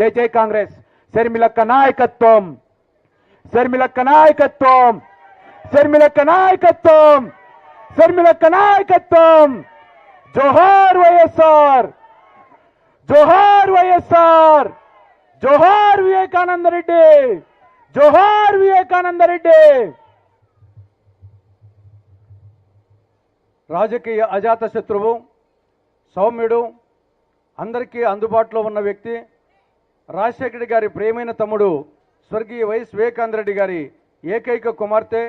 జై జై కాంగ్రెస్. శర్మిలక్క నాయకత్వం. శర్మిలక్క నాయకత్వం. శర్మిలక్క నాయకత్వం. శర్మిలక్క నాయకత్వం. జోహార్ వైఎస్ఆర్. జోహార్ వైఎస్ఆర్. జోహార్ వివేకానంద రెడ్డి. జోహార్ వివేకానంద రెడ్డి. రాజకీయ అజాత శత్రువు సౌమ్యుడు అందరికీ అందుబాటులో ఉన్న వ్యక్తి రాజశేఖర గారి ప్రేమైన తమ్ముడు స్వర్గీయ వైఎస్ వివేకానంద రెడ్డి గారి ఏకైక కుమార్తె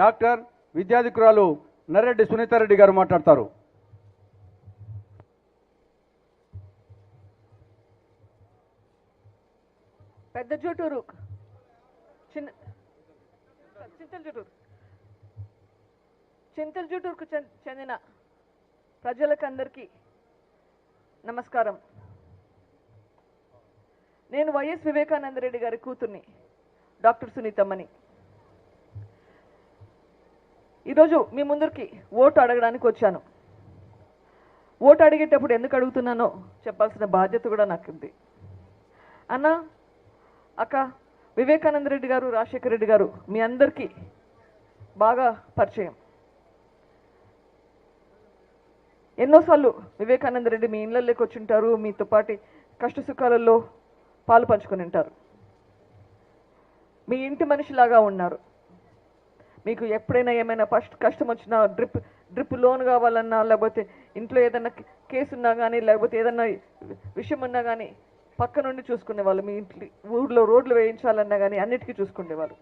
డాక్టర్ విద్యాధికురాలు నర్రెడ్డి సునీతారెడ్డి గారు మాట్లాడతారు. పెద్ద జూటూరు. చిన్న చింతల జూటూరు. చింతల జూటూరుకు చెందిన ప్రజలకందరికీ నమస్కారం. నేను వైఎస్ వివేకానంద రెడ్డి గారి కూతుర్ని డాక్టర్ సునీతమ్మని. ఈరోజు మీ ముందరికి ఓటు అడగడానికి వచ్చాను. ఓటు అడిగేటప్పుడు ఎందుకు అడుగుతున్నానో చెప్పాల్సిన బాధ్యత కూడా నాకు ఉంది అన్న అక్క వివేకానంద రెడ్డి గారు రాజశేఖర రెడ్డి గారు మీ అందరికీ బాగా పరిచయం. ఎన్నోసార్లు వివేకానంద రెడ్డి మీ ఇళ్ళల్లోకి వచ్చి ఉంటారు మీతో పాటి కష్ట సుఖాలలో పాలు పంచుకొని ఉంటారు. మీ ఇంటి మనిషిలాగా ఉన్నారు. మీకు ఎప్పుడైనా ఏమైనా ఫస్ట్ కష్టం వచ్చినా డ్రిప్ డ్రిప్ లోన్ కావాలన్నా లేకపోతే ఇంట్లో ఏదైనా కేసు ఉన్నా కానీ లేకపోతే ఏదైనా విషయం ఉన్నా కానీ పక్క నుండి చూసుకునేవాళ్ళు. మీ ఇంట్లో ఊర్లో రోడ్లు వేయించాలన్నా కానీ అన్నిటికీ చూసుకునేవాళ్ళు.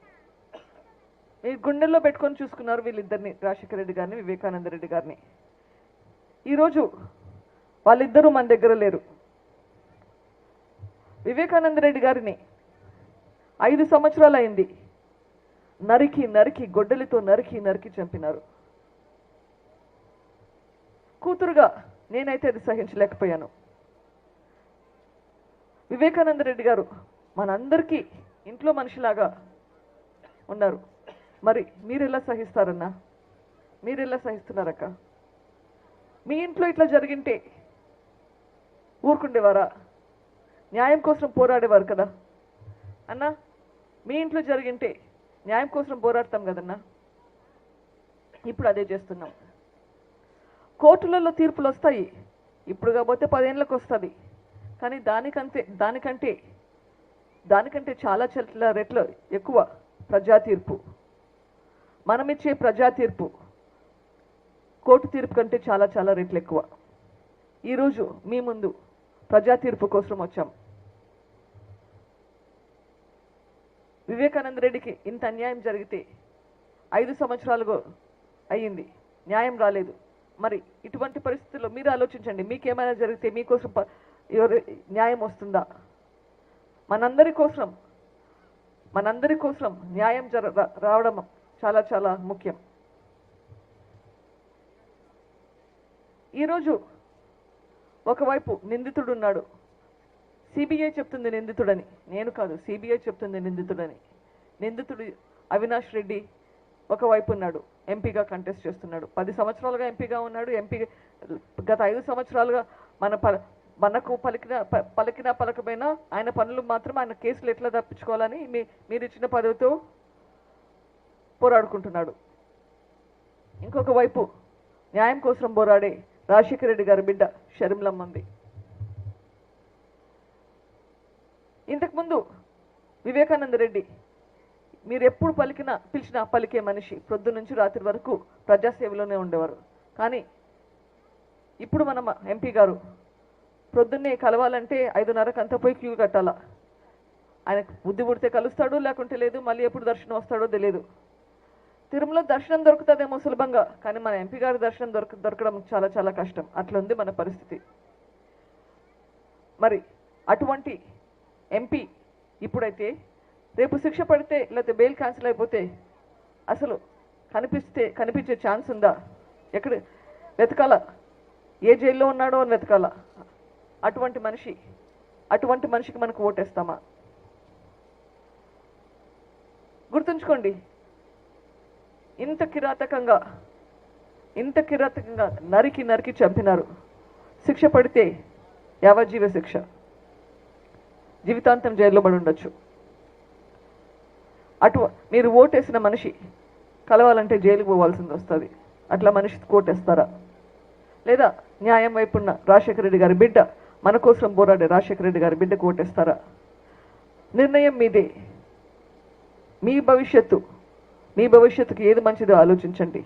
మీ గుండెల్లో పెట్టుకొని చూసుకున్నారు వీళ్ళిద్దరిని రాజశేఖర రెడ్డి గారిని వివేకానంద రెడ్డి గారిని. ఈరోజు వాళ్ళిద్దరూ మన దగ్గర లేరు. వివేకానంద రెడ్డి గారిని ఐదు సంవత్సరాలు అయింది నరికి నరికి గొడ్డలితో నరికి నరికి చంపినారు. కూతురుగా నేనైతే అది సహించలేకపోయాను. వివేకానంద రెడ్డి గారు మనందరికీ ఇంట్లో మనిషిలాగా ఉన్నారు. మరి మీరెలా సహిస్తారన్నా? మీరు ఎలా సహిస్తున్నారక్క? మీ ఇంట్లో ఇట్లా జరిగింటే ఊరుకుండేవారా? న్యాయం కోసం పోరాడేవారు కదా? అన్నా మీ ఇంట్లో జరిగింటే న్యాయం కోసం పోరాడతాం కదన్నా? ఇప్పుడు అదే చేస్తున్నాం. కోర్టులలో తీర్పులు వస్తాయి. ఇప్పుడు కాకపోతే పదేళ్ళకి వస్తుంది. కానీ దానికంతే దానికంటే దానికంటే చాలా చెట్ల రెట్లు ఎక్కువ ప్రజా తీర్పు మనమిచ్చే ప్రజా తీర్పు కోర్టు తీర్పు కంటే చాలా చాలా రెట్లు ఎక్కువ. ఈరోజు మీ ముందు ప్రజా తీర్పు కోసం వచ్చాం వివేకానంద రెడ్డికి ఇంత అన్యాయం జరిగితే ఐదు సంవత్సరాలుగా అయ్యింది. న్యాయం రాలేదు. మరి ఇటువంటి పరిస్థితుల్లో మీరు ఆలోచించండి. మీకేమైనా జరిగితే మీకోసం ఎవరు న్యాయం వస్తుందా? మనందరి కోసం మనందరి కోసం న్యాయం జర రావడం చాలా చాలా ముఖ్యం. ఈరోజు ఒకవైపు నిందితుడు ఉన్నాడు సిబిఐ చెప్తుంది నిందితుడని. నేను కాదు సిబిఐ చెప్తుంది నిందితుడని. నిందితుడు అవినాష్ రెడ్డి ఒకవైపు ఉన్నాడు ఎంపీగా కంటెస్ట్ చేస్తున్నాడు. పది సంవత్సరాలుగా ఎంపీగా ఉన్నాడు ఎంపీ గత ఐదు సంవత్సరాలుగా మన ప మనకు పలికిన పలికినా పలికిన పలకపోయినా ఆయన పనులు మాత్రం ఆయన కేసులు ఎట్లా తప్పించుకోవాలని మీ మీరు ఇచ్చిన పదవితో పోరాడుకుంటున్నాడు. ఇంకొక వైపు న్యాయం కోసం పోరాడే రాజశేఖర రెడ్డి గారి బిడ్డ షర్మిలమ్మంది ఇంతకుముందు వివేకానంద రెడ్డి మీరు ఎప్పుడు పలికినా పిలిచినా పలికే మనిషి ప్రొద్దు నుంచి రాత్రి వరకు ప్రజాసేవలోనే ఉండేవారు. కానీ ఇప్పుడు మన ఎంపీ గారు ప్రొద్దున్నే కలవాలంటే ఐదున్నరకు అంతా పోయి క్యూ కట్టాలా? ఆయనకు బుద్ధి పుడితే కలుస్తాడు లేకుంటే లేదు మళ్ళీ ఎప్పుడు దర్శనం వస్తాడో తెలియదు. తిరుమల దర్శనం దొరుకుతుందేమో సులభంగా కానీ మన ఎంపీ గారి దర్శనం దొరక దొరకడం చాలా చాలా కష్టం. అట్లుంది మన పరిస్థితి. మరి అటువంటి ఎంపీ ఇప్పుడైతే రేపు శిక్ష పడితే లేకపోతే బెయిల్ క్యాన్సిల్ అయిపోతే అసలు కనిపిస్తే కనిపించే ఛాన్స్ ఉందా? ఎక్కడ వెతకాల? ఏ జైల్లో ఉన్నాడో అని వెతకాల? అటువంటి మనిషి అటువంటి మనిషికి మనకు ఓటేస్తామా? గుర్తుంచుకోండి ఇంత కిరాతకంగా ఇంత కిరాతకంగా నరికి నరికి చంపినారు. శిక్ష పడితే యావజ్జీవ శిక్ష. జీవితాంతం జైల్లో పడి ఉండొచ్చు. అటు మీరు ఓటేసిన మనిషి కలవాలంటే జైలుకు పోవాల్సింది వస్తుంది. అట్లా మనిషి కోటేస్తారా? లేదా న్యాయం వైపున్న రాజశేఖర రెడ్డి గారి బిడ్డ మన కోసం పోరాడే రాజశేఖర రెడ్డి గారి బిడ్డ కోటేస్తారా? నిర్ణయం మీదే. మీ భవిష్యత్తు మీ భవిష్యత్తుకి ఏది మంచిదో ఆలోచించండి.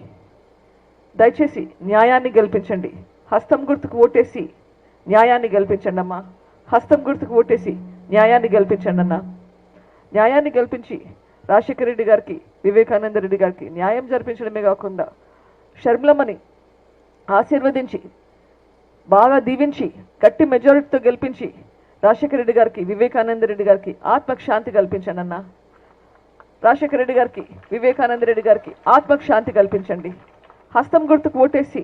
దయచేసి న్యాయాన్ని గెలిపించండి. హస్తం గుర్తుకు ఓటేసి న్యాయాన్ని గెలిపించండి అమ్మా హస్తం గుర్తుకు ఓటేసి న్యాయాన్ని గెలిపించండి అన్న న్యాయాన్ని గెలిపించి రాజశేఖర రెడ్డి గారికి వివేకానంద రెడ్డి గారికి న్యాయం జరిపించడమే కాకుండా షర్మిలమ్మని ఆశీర్వదించి బాగా దీవించి గట్టి మెజారిటీతో గెలిపించి రాజశేఖర రెడ్డి గారికి వివేకానంద రెడ్డి గారికి ఆత్మకు శాంతి కల్పించానన్నా. రాజశేఖర రెడ్డి గారికి వివేకానంద రెడ్డి గారికి ఆత్మకు శాంతి కల్పించండి. హస్తం గుర్తుకు ఓటేసి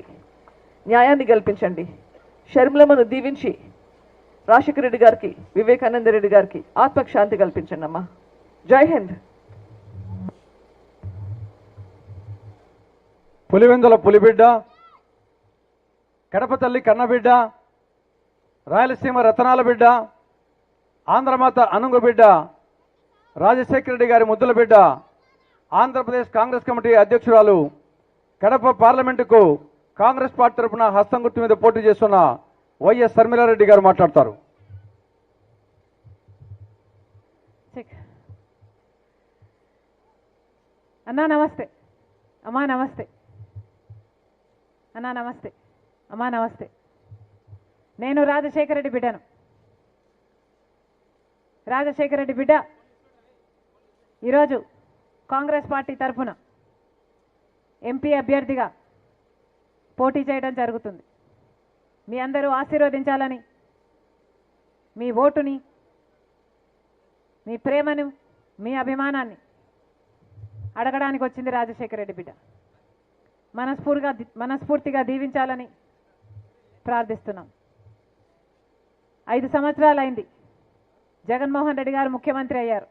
న్యాయాన్ని కల్పించండి షర్మిలమ్మను దీవించి రాజశేఖర రెడ్డి గారికి వివేకానంద రెడ్డి గారికి ఆత్మకు శాంతి కల్పించండి అమ్మా. జై హింద్. పులివెందుల పులిబిడ్డ కడప తల్లి కన్నబిడ్డ రాయలసీమ రతనాల బిడ్డ ఆంధ్రమాత అనుంగ బిడ్డ రాజశేఖర రెడ్డి గారి ముద్దుల బిడ్డ ఆంధ్రప్రదేశ్ కాంగ్రెస్ కమిటీ అధ్యక్షురాలు కడప పార్లమెంటుకు కాంగ్రెస్ పార్టీ తరఫున హస్తం గుర్తు మీద పోటీ చేస్తున్న వైఎస్ శర్మిలారెడ్డి గారు మాట్లాడతారు. చెక్. అన్నా నమస్తే. అమ్మా నమస్తే. అన్నా నమస్తే. అమ్మా నమస్తే. నేను రాజశేఖర రెడ్డి బిడ్డను. రాజశేఖర రెడ్డి బిడ్డ. ఈరోజు కాంగ్రెస్ పార్టీ తరఫున ఎంపీ అభ్యర్థిగా పోటీ చేయడం జరుగుతుంది. మీ అందరూ ఆశీర్వదించాలని మీ ఓటుని మీ ప్రేమను మీ అభిమానాన్ని అడగడానికి వచ్చింది రాజశేఖర రెడ్డి బిడ్డ. మనస్ఫూర్తిగా మనస్ఫూర్తిగా దీవించాలని ప్రార్థిస్తున్నాం. ఐదు సంవత్సరాలైంది. జగన్మోహన్ రెడ్డి గారు ముఖ్యమంత్రి అయ్యారు.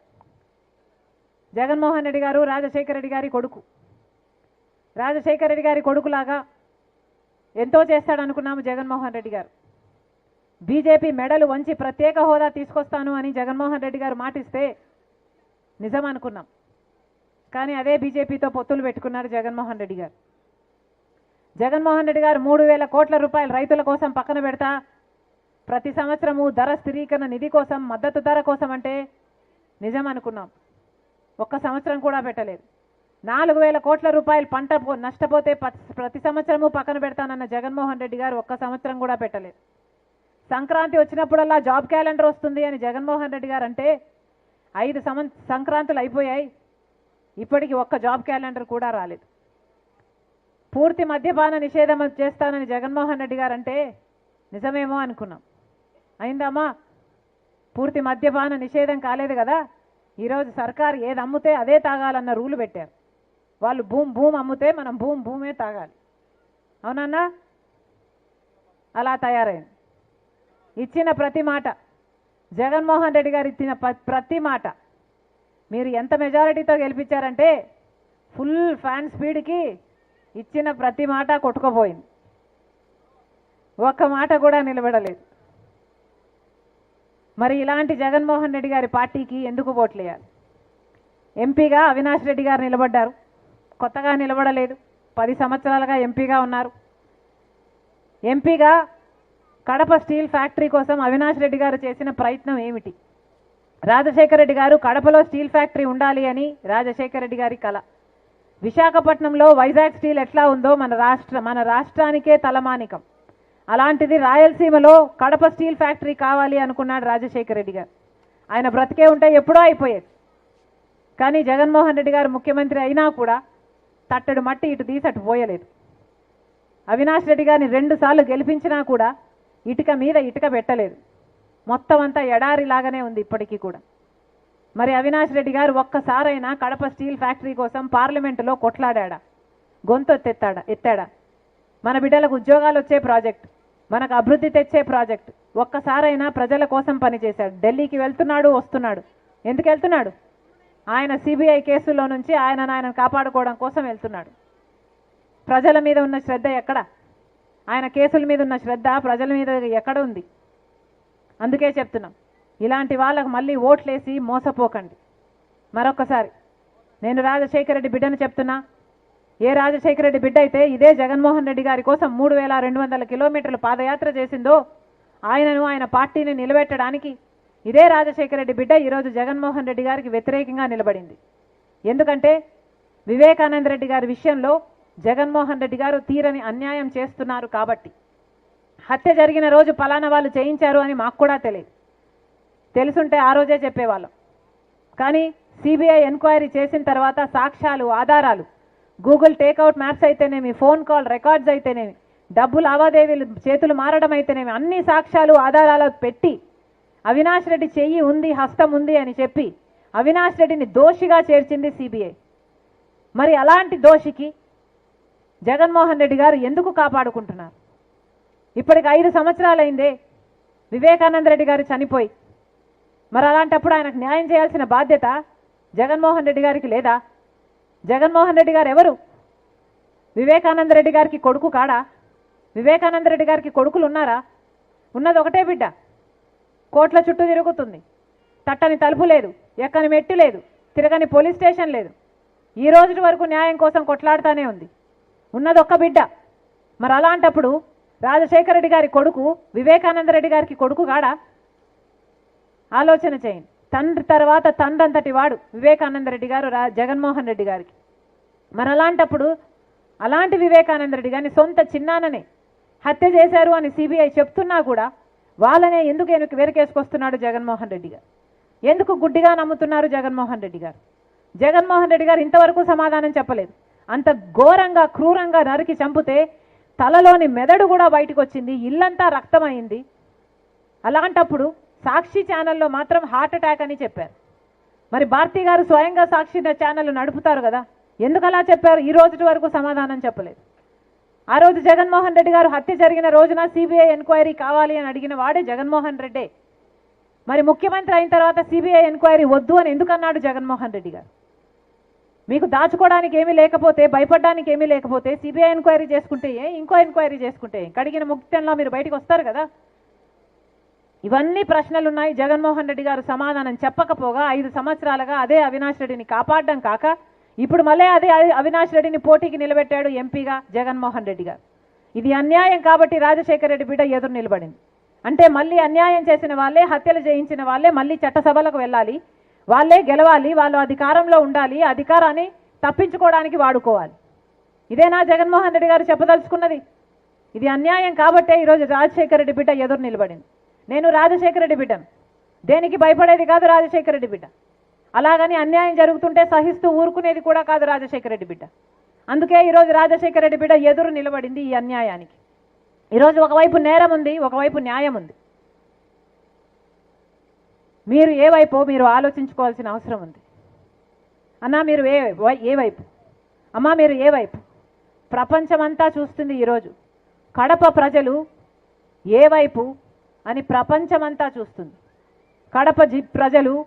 జగన్మోహన్ రెడ్డి గారు రాజశేఖర రెడ్డి గారి కొడుకు. రాజశేఖర రెడ్డి గారి కొడుకులాగా ఎంతో చేస్తాడనుకున్నాము జగన్మోహన్ రెడ్డి గారు. బీజేపీ మెడలు వంచి ప్రత్యేక హోదా తీసుకొస్తాను అని జగన్మోహన్ రెడ్డి గారు మాటిస్తే నిజం అనుకున్నాం కానీ అదే బీజేపీతో పొత్తులు పెట్టుకున్నారు జగన్మోహన్ రెడ్డి గారు. జగన్మోహన్ రెడ్డి గారు మూడు వేల కోట్ల రూపాయలు రైతుల కోసం పక్కన పెడతా ప్రతి సంవత్సరము ధర స్థిరీకరణ నిధి కోసం మద్దతు ధర కోసం అంటే నిజం అనుకున్నాం ఒక్క సంవత్సరం కూడా పెట్టలేదు. నాలుగు వేల కోట్ల రూపాయలు పంట పో- నష్టపోతే ప్రతి సంవత్సరము పక్కన పెడతానన్న జగన్మోహన్ రెడ్డి గారు ఒక్క సంవత్సరం కూడా పెట్టలేదు. సంక్రాంతి వచ్చినప్పుడల్లా జాబ్ క్యాలెండర్ వస్తుంది అని జగన్మోహన్ రెడ్డి గారు అంటే ఐదు సమ సంక్రాంతులు అయిపోయాయి. ఇప్పటికి ఒక్క జాబ్ క్యాలెండర్ కూడా రాలేదు. పూర్తి మద్యపాన నిషేధం చేస్తానని జగన్మోహన్ రెడ్డి గారు అంటే నిజమేమో అనుకున్నాం. అయిందమ్మా. పూర్తి మద్యపాన నిషేధం కాలేదు కదా. ఈరోజు సర్కారు ఏది అమ్మితే అదే తాగాలన్న రూలు పెట్టారు. వాళ్ళు భూమి భూమి అమ్మితే మనం భూమి భూమే తాగాలి. అవునన్నా? అలా తయారైంది. ఇచ్చిన ప్రతి మాట జగన్మోహన్ రెడ్డి గారు ఇచ్చిన ప- ప్రతి మాట మీరు ఎంత మెజారిటీతో గెలిపించారంటే ఫుల్ ఫ్యాన్ స్పీడ్కి ఇచ్చిన ప్రతి మాట కొట్టుకుపోయింది. ఒక్క మాట కూడా నిలబడలేదు. మరి ఇలాంటి జగన్మోహన్ రెడ్డి గారి పార్టీకి ఎందుకు ఓట్లేయాలి? ఎంపీగా అవినాష్ రెడ్డి గారు నిలబడ్డారు. కొత్తగా నిలబడలేదు. పది సంవత్సరాలుగా ఎంపీగా ఉన్నారు. ఎంపీగా కడప స్టీల్ ఫ్యాక్టరీ కోసం అవినాష్ రెడ్డి గారు చేసిన ప్రయత్నం ఏమిటి? రాజశేఖర రెడ్డి గారు కడపలో స్టీల్ ఫ్యాక్టరీ ఉండాలి అని రాజశేఖర రెడ్డి గారి కల. విశాఖపట్నంలో వైజాగ్ స్టీల్ ఎట్లా ఉందో మన రాష్ట్ర మన రాష్ట్రానికే తలమానికం. అలాంటిది రాయలసీమలో కడప స్టీల్ ఫ్యాక్టరీ కావాలి అనుకున్నాడు రాజశేఖర రెడ్డి గారు. ఆయన బ్రతికే ఉంటే ఎప్పుడో అయిపోయేది. కానీ జగన్మోహన్ రెడ్డి గారు ముఖ్యమంత్రి అయినా కూడా తట్టడు మట్టి ఇటు తీసి అటు పోయలేదు. అవినాష్ రెడ్డి గారిని రెండుసార్లు గెలిపించినా కూడా ఇటుక మీద ఇటుక పెట్టలేదు. మొత్తం అంతా ఎడారి లాగానే ఉంది ఇప్పటికీ కూడా. మరి అవినాష్ రెడ్డి గారు ఒక్కసారైనా కడప స్టీల్ ఫ్యాక్టరీ కోసం పార్లమెంటులో కొట్లాడా గొంతు ఎత్తాడా ఎత్తాడా? మన బిడ్డలకు ఉద్యోగాలు వచ్చే ప్రాజెక్ట్. మనకు అభివృద్ధి తెచ్చే ప్రాజెక్ట్. ఒక్కసారైనా ప్రజల కోసం పనిచేశాడు ఢిల్లీకి వెళ్తున్నాడు వస్తున్నాడు. ఎందుకు వెళ్తున్నాడు? ఆయన సిబిఐ కేసులో నుంచి ఆయన ఆయన కాపాడుకోవడం కోసం వెళ్తున్నాడు. ప్రజల మీద ఉన్న శ్రద్ధ ఎక్కడ? ఆయన కేసుల మీద ఉన్న శ్రద్ధ ప్రజల మీద ఎక్కడ ఉంది? అందుకే చెప్తున్నాం. ఇలాంటి వాళ్ళకు మళ్ళీ ఓట్లేసి మోసపోకండి. మరొకసారి నేను రాజశేఖర రెడ్డి బిడ్డను చెప్తున్నా ఏ రాజశేఖర రెడ్డి బిడ్డ అయితే ఇదే జగన్మోహన్ రెడ్డి గారి కోసం మూడు వేల రెండు వందల కిలోమీటర్లు పాదయాత్ర చేసిందో ఆయనను ఆయన పార్టీని నిలబెట్టడానికి ఇదే రాజశేఖర రెడ్డి బిడ్డ ఈరోజు జగన్మోహన్ రెడ్డి గారికి వ్యతిరేకంగా నిలబడింది. ఎందుకంటే వివేకానంద రెడ్డి గారి విషయంలో జగన్మోహన్ రెడ్డి గారు తీరని అన్యాయం చేస్తున్నారు కాబట్టి. హత్య జరిగిన రోజు పలానా వాళ్ళు చేయించారు అని మాకు కూడా తెలియదు. తెలుసుంటే ఆ రోజే చెప్పేవాళ్ళం. కానీ సిబిఐ ఎంక్వైరీ చేసిన తర్వాత సాక్ష్యాలు ఆధారాలు గూగుల్ టేక్అవుట్ మ్యాప్స్ అయితేనేమి ఫోన్ కాల్ రికార్డ్స్ అయితేనేమి డబ్బు లావాదేవీలు చేతులు మారడం అయితేనేమి అన్ని సాక్ష్యాలు ఆధారాలు పెట్టి అవినాష్ రెడ్డి చెయ్యి ఉంది హస్తం ఉంది అని చెప్పి అవినాష్ రెడ్డిని దోషిగా చేర్చింది సిబిఐ. మరి అలాంటి దోషికి జగన్మోహన్ రెడ్డి గారు ఎందుకు కాపాడుకుంటున్నారు? ఇప్పటికి ఐదు సంవత్సరాలైందే వివేకానంద రెడ్డి గారు చనిపోయి. మరి అలాంటప్పుడు ఆయనకు న్యాయం చేయాల్సిన బాధ్యత జగన్మోహన్ రెడ్డి గారికి లేదా? జగన్మోహన్ రెడ్డి గారు ఎవరు? వివేకానంద రెడ్డి గారికి కొడుకు కాడా? వివేకానంద రెడ్డి గారికి కొడుకులు ఉన్నారా? ఉన్నది ఒకటే బిడ్డ. కోట్ల చుట్టూ తిరుగుతుంది. తట్టని తలుపు లేదు. ఎక్కని మెట్టు లేదు. తిరగని పోలీస్ స్టేషన్ లేదు. ఈ రోజు వరకు న్యాయం కోసం కొట్లాడుతానే ఉంది. ఉన్నది ఒక్క బిడ్డ. మరి అలాంటప్పుడు రాజశేఖర రెడ్డి గారి కొడుకు వివేకానంద రెడ్డి గారికి కొడుకు కాడా? ఆలోచన చేయండి. తండ్రి తర్వాత తండ్రి అంతటి వాడు వివేకానంద రెడ్డి గారు రా జగన్మోహన్ రెడ్డి గారికి. మరి అలాంటప్పుడు అలాంటి వివేకానంద రెడ్డి గారిని సొంత చిన్నాననే హత్య చేశారు అని సిబిఐ చెప్తున్నా కూడా వాళ్ళనే ఎందుకు వెనుక వెనకేసుకొస్తున్నాడు జగన్మోహన్ రెడ్డి గారు? ఎందుకు గుడ్డిగా నమ్ముతున్నారు జగన్మోహన్ రెడ్డి గారు? జగన్మోహన్ రెడ్డి గారు ఇంతవరకు సమాధానం చెప్పలేదు. అంత ఘోరంగా క్రూరంగా నరికి చంపితే తలలోని మెదడు కూడా బయటకు వచ్చింది ఇల్లంతా రక్తమైంది. అలాంటప్పుడు సాక్షి ఛానల్లో మాత్రం హార్ట్ అటాక్ అని చెప్పారు. మరి భారతి గారు స్వయంగా సాక్షి ఛానల్ నడుపుతారు కదా? ఎందుకు అలా చెప్పారు? ఈ రోజు వరకు సమాధానం చెప్పలేదు. ఆ రోజు జగన్మోహన్ రెడ్డి గారు హత్య జరిగిన రోజున సిబిఐ ఎంక్వైరీ కావాలి అని అడిగిన వాడే జగన్మోహన్ రెడ్డే. మరి ముఖ్యమంత్రి అయిన తర్వాత సిబిఐ ఎంక్వైరీ వద్దు అని ఎందుకు అన్నాడు జగన్మోహన్ రెడ్డి గారు? మీకు దాచుకోవడానికి ఏమీ లేకపోతే భయపడడానికి ఏమీ లేకపోతే సిబిఐ ఎంక్వైరీ చేసుకుంటే ఏ? ఇంకో ఎంక్వైరీ చేసుకుంటే కడిగిన ముక్తంలో మీరు బయటకు వస్తారు కదా? ఇవన్నీ ప్రశ్నలు ఉన్నాయి జగన్మోహన్ రెడ్డి గారు సమాధానం చెప్పకపోగా ఐదు సంవత్సరాలుగా అదే అవినాష్ రెడ్డిని కాపాడడం కాక ఇప్పుడు మళ్ళీ అదే అవినాష్ రెడ్డిని పోటీకి నిలబెట్టాడు ఎంపీగా జగన్మోహన్ రెడ్డి గారు. ఇది అన్యాయం కాబట్టి రాజశేఖర రెడ్డి బిడ్డ ఎదురు నిలబడింది. అంటే మళ్ళీ అన్యాయం చేసిన వాళ్ళే హత్యలు చేయించిన వాళ్ళే మళ్ళీ చట్టసభలకు వెళ్ళాలి. వాళ్ళే గెలవాలి వాళ్ళు అధికారంలో ఉండాలి అధికారాన్ని తప్పించుకోవడానికి వాడుకోవాలి. ఇదేనా జగన్మోహన్ రెడ్డి గారు చెప్పదలుచుకున్నది? ఇది అన్యాయం కాబట్టే ఈరోజు రాజశేఖర రెడ్డి బిడ్డ ఎదురు నిలబడింది. నేను రాజశేఖర రెడ్డి బిడ్డను. దేనికి భయపడేది కాదు రాజశేఖర రెడ్డి బిడ్డ. అలాగని అన్యాయం జరుగుతుంటే సహిస్తూ ఊరుకునేది కూడా కాదు రాజశేఖర రెడ్డి బిడ్డ. అందుకే ఈరోజు రాజశేఖర రెడ్డి బిడ్డ ఎదురు నిలబడింది ఈ అన్యాయానికి. ఈరోజు ఒకవైపు నేరం ఉంది ఒకవైపు న్యాయం ఉంది. మీరు ఏ వైపు మీరు ఆలోచించుకోవాల్సిన అవసరం ఉంది. అన్నా మీరు ఏ ఏ వైపు? అమ్మా మీరు ఏ వైపు? ప్రపంచమంతా చూస్తుంది ఈరోజు. కడప ప్రజలు ఏ వైపు అని ప్రపంచమంతా చూస్తుంది. కడప జి ప్రజలు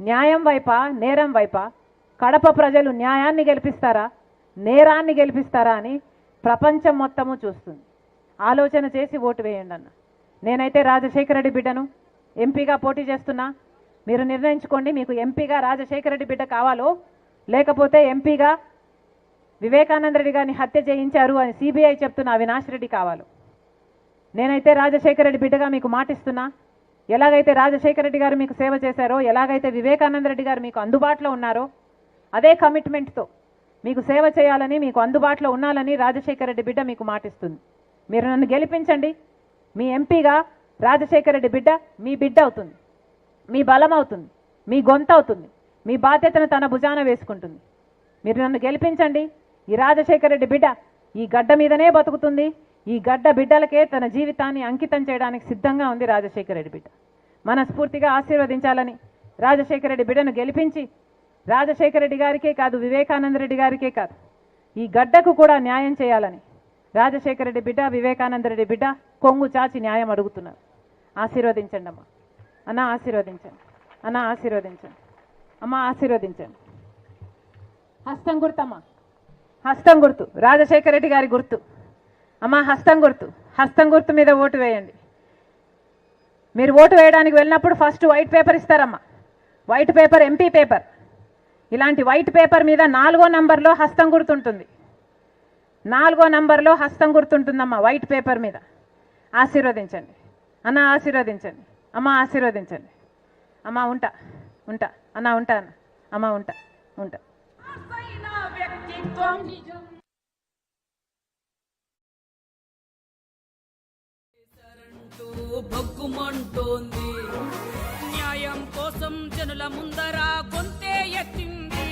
న్యాయం వైపా నేరం వైపా? కడప ప్రజలు న్యాయాన్ని గెలిపిస్తారా? నేరాన్ని గెలిపిస్తారా అని ప్రపంచం మొత్తము చూస్తుంది. ఆలోచన చేసి ఓటు వేయండి అన్న. నేనైతే రాజశేఖర రెడ్డి బిడ్డను ఎంపీగా పోటీ చేస్తున్నా. మీరు నిర్ణయించుకోండి మీకు ఎంపీగా రాజశేఖర రెడ్డి బిడ్డ కావాలో లేకపోతే ఎంపీగా వివేకానంద రెడ్డి గారిని హత్య చేయించారు అని సిబిఐ చెప్తున్న అవినాష్ రెడ్డి కావాలో. నేనైతే రాజశేఖర రెడ్డి బిడ్డగా మీకు మాటిస్తున్నా. ఎలాగైతే రాజశేఖర రెడ్డి గారు మీకు సేవ చేశారో ఎలాగైతే వివేకానంద రెడ్డి గారు మీకు అందుబాటులో ఉన్నారో అదే కమిట్మెంట్తో మీకు సేవ చేయాలని మీకు అందుబాటులో ఉండాలని రాజశేఖర రెడ్డి బిడ్డ మీకు మాటిస్తుంది. మీరు నన్ను గెలిపించండి. మీ ఎంపీగా రాజశేఖర రెడ్డి బిడ్డ మీ బిడ్డ అవుతుంది. మీ బలం అవుతుంది. మీ గొంత అవుతుంది. మీ బాధ్యతను తన భుజాన వేసుకుంటుంది. మీరు నన్ను గెలిపించండి. ఈ రాజశేఖర రెడ్డి బిడ్డ ఈ గడ్డ మీదనే బతుకుతుంది. ఈ గడ్డ బిడ్డలకే తన జీవితాన్ని అంకితం చేయడానికి సిద్ధంగా ఉంది రాజశేఖర రెడ్డి బిడ్డ. మనస్ఫూర్తిగా ఆశీర్వదించాలని రాజశేఖర రెడ్డి బిడ్డను గెలిపించి రాజశేఖర రెడ్డి గారికే కాదు వివేకానంద రెడ్డి గారికే కాదు ఈ గడ్డకు కూడా న్యాయం చేయాలని రాజశేఖర రెడ్డి బిడ్డ వివేకానంద రెడ్డి బిడ్డ కొంగు చాచి న్యాయం అడుగుతున్నారు. ఆశీర్వదించండి అమ్మ. అన్న ఆశీర్వదించండి. అన్న ఆశీర్వదించండి. అమ్మ ఆశీర్వదించండి. హస్తం గుర్తమ్మ హస్తం గుర్తు. రాజశేఖర రెడ్డి గారి గుర్తు. అమ్మ హస్తం గుర్తు. హస్తం గుర్తు మీద ఓటు వేయండి. మీరు ఓటు వేయడానికి వెళ్ళినప్పుడు ఫస్ట్ వైట్ పేపర్ ఇస్తారమ్మా. White paper MP paper. ఇలాంటి వైట్ పేపర్ మీద నాలుగో నంబర్లో హస్తం గుర్తుంటుంది. నాలుగో నంబర్లో హస్తం గుర్తుంటుందమ్మా వైట్ పేపర్ మీద. ఆశీర్వదించండి. అన్న ఆశీర్వదించండి. అమ్మ ఆశీర్వదించండి. అమ్మ ఉంటా ఉంటా. అన్న ఉంటా అన్న. అమ్మ ఉంటా ఉంటా. అంటూ భగ్గుమంటోంది. న్యాయం కోసం జనుల ముందర గొంతే ఎత్తింది.